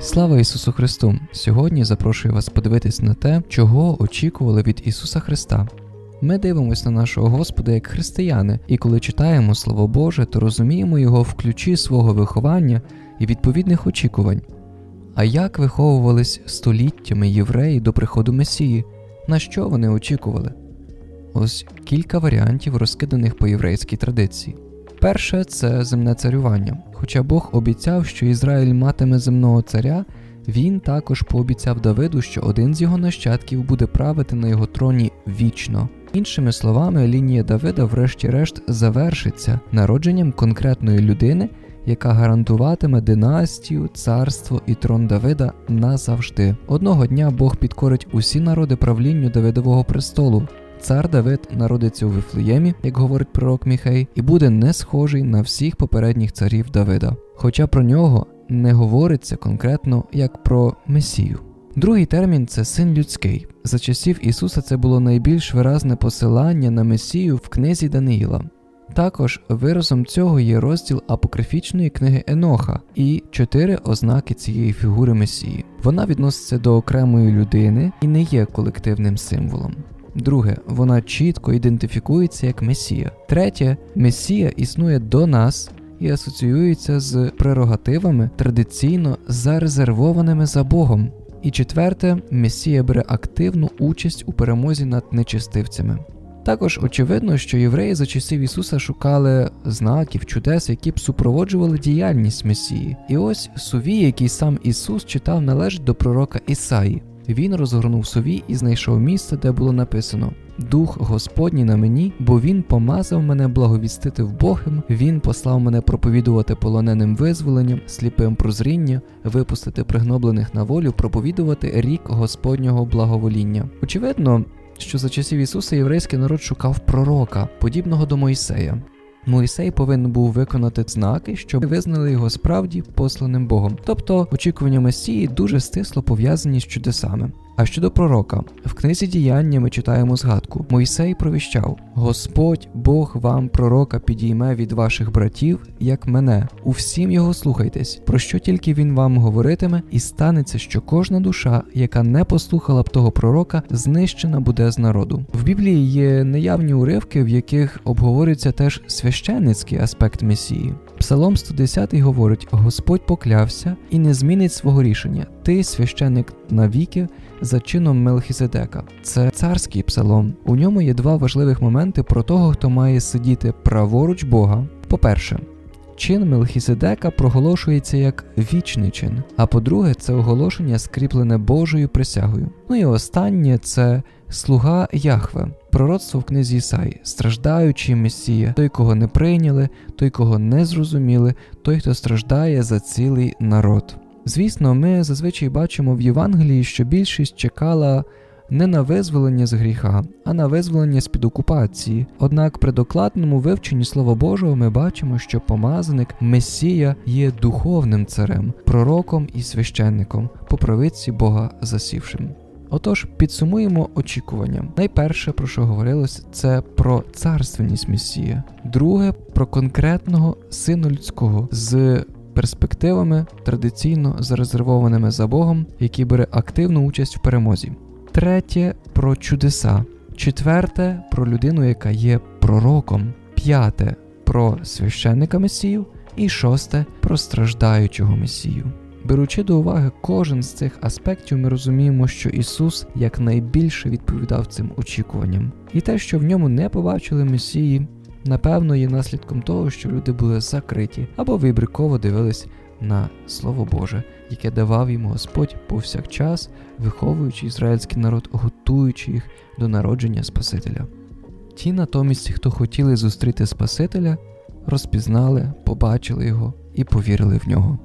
Слава Ісусу Христу! Сьогодні запрошую вас подивитись на те, чого очікували від Ісуса Христа. Ми дивимося на нашого Господа як християни, і коли читаємо Слово Боже, то розуміємо його в ключі свого виховання і відповідних очікувань. А як виховувались століттями євреї до приходу Месії? На що вони очікували? Ось кілька варіантів, розкиданих по єврейській традиції. Перше це земне царювання. Хоча Бог обіцяв, що Ізраїль матиме земного царя, він також пообіцяв Давиду, що один з його нащадків буде правити на його троні вічно. Іншими словами, лінія Давида, врешті-решт, завершиться народженням конкретної людини, яка гарантуватиме династію, царство і трон Давида назавжди. Одного дня Бог підкорить усі народи правлінню Давидового престолу. Цар Давид народиться у Вифлеємі, як говорить пророк Міхей, і буде не схожий на всіх попередніх царів Давида. Хоча про нього не говориться конкретно як про Месію. Другий термін це син людський. За часів Ісуса це було найбільш виразне посилання на Месію в книзі Даниїла. Також виразом цього є розділ апокрифічної книги Еноха і чотири ознаки цієї фігури Месії. Вона відноситься до окремої людини і не є колективним символом. Друге, вона чітко ідентифікується як Месія. Третє, Месія існує до нас і асоціюється з прерогативами, традиційно зарезервованими за Богом. І четверте, Месія бере активну участь у перемозі над нечистивцями. Також очевидно, що євреї за часів Ісуса шукали знаків, чудес, які б супроводжували діяльність Месії. І ось сувій, який сам Ісус читав, належить до пророка Ісаї. Він розгорнув сові і знайшов місце, де було написано: Дух Господній на мені, бо Він помазав мене благовістити вбогим, Він послав мене проповідувати полоненим визволенням, сліпим прозріння, випустити пригноблених на волю, проповідувати рік Господнього благовоління. Очевидно, що за часів Ісуса єврейський народ шукав пророка, подібного до Мойсея. Мойсей повинен був виконати знаки, щоб визнали його справді посланим Богом. Тобто очікування Месії дуже стисло пов'язані з чудесами. А щодо пророка, в книзі діяння ми читаємо згадку: Мойсей провіщав: Господь Бог вам, пророка, підійме від ваших братів, як мене. У всім його слухайтесь, про що тільки він вам говоритиме, і станеться, що кожна душа, яка не послухала б того пророка, знищена буде з народу. В Біблії є неявні уривки, в яких обговорюється теж священницький аспект Месії. Псалом 110 говорить: Господь поклявся і не змінить свого рішення. Ти священник навіки за чином Мелхізедека. Це царський псалом. У ньому є два важливих моменти про того, хто має сидіти праворуч Бога. По-перше, чин Мелхізедека проголошується як вічний чин. А по-друге, це оголошення скріплене Божою присягою. Ну і останнє це слуга Яхве. Пророцтво в книзі Ісаї, страждаючий Месія, той, кого не прийняли, той, кого не зрозуміли, той, хто страждає за цілий народ. Звісно, ми зазвичай бачимо в Євангелії, що більшість чекала не на визволення з гріха, а на визволення з під окупації. Однак при докладному вивченні Слова Божого ми бачимо, що помазаник Месія є духовним царем, пророком і священником, по правиці Бога засівшим. Отож, підсумуємо очікування. Найперше, про що говорилось, це про царственність Месія, друге про конкретного сина людського з перспективами, традиційно зарезервованими за Богом, який бере активну участь в перемозі. Третє про чудеса. Четверте про людину, яка є пророком. П'яте про священника Месію. І шосте про страждаючого Месію. Беручи до уваги кожен з цих аспектів, ми розуміємо, що Ісус якнайбільше відповідав цим очікуванням. І те, що в ньому не побачили Месії, напевно, є наслідком того, що люди були закриті або вибриково дивились на Слово Боже, яке давав їм Господь повсякчас, виховуючи ізраїльський народ, готуючи їх до народження Спасителя. Ті натомість, хто хотіли зустріти Спасителя, розпізнали, побачили його і повірили в нього.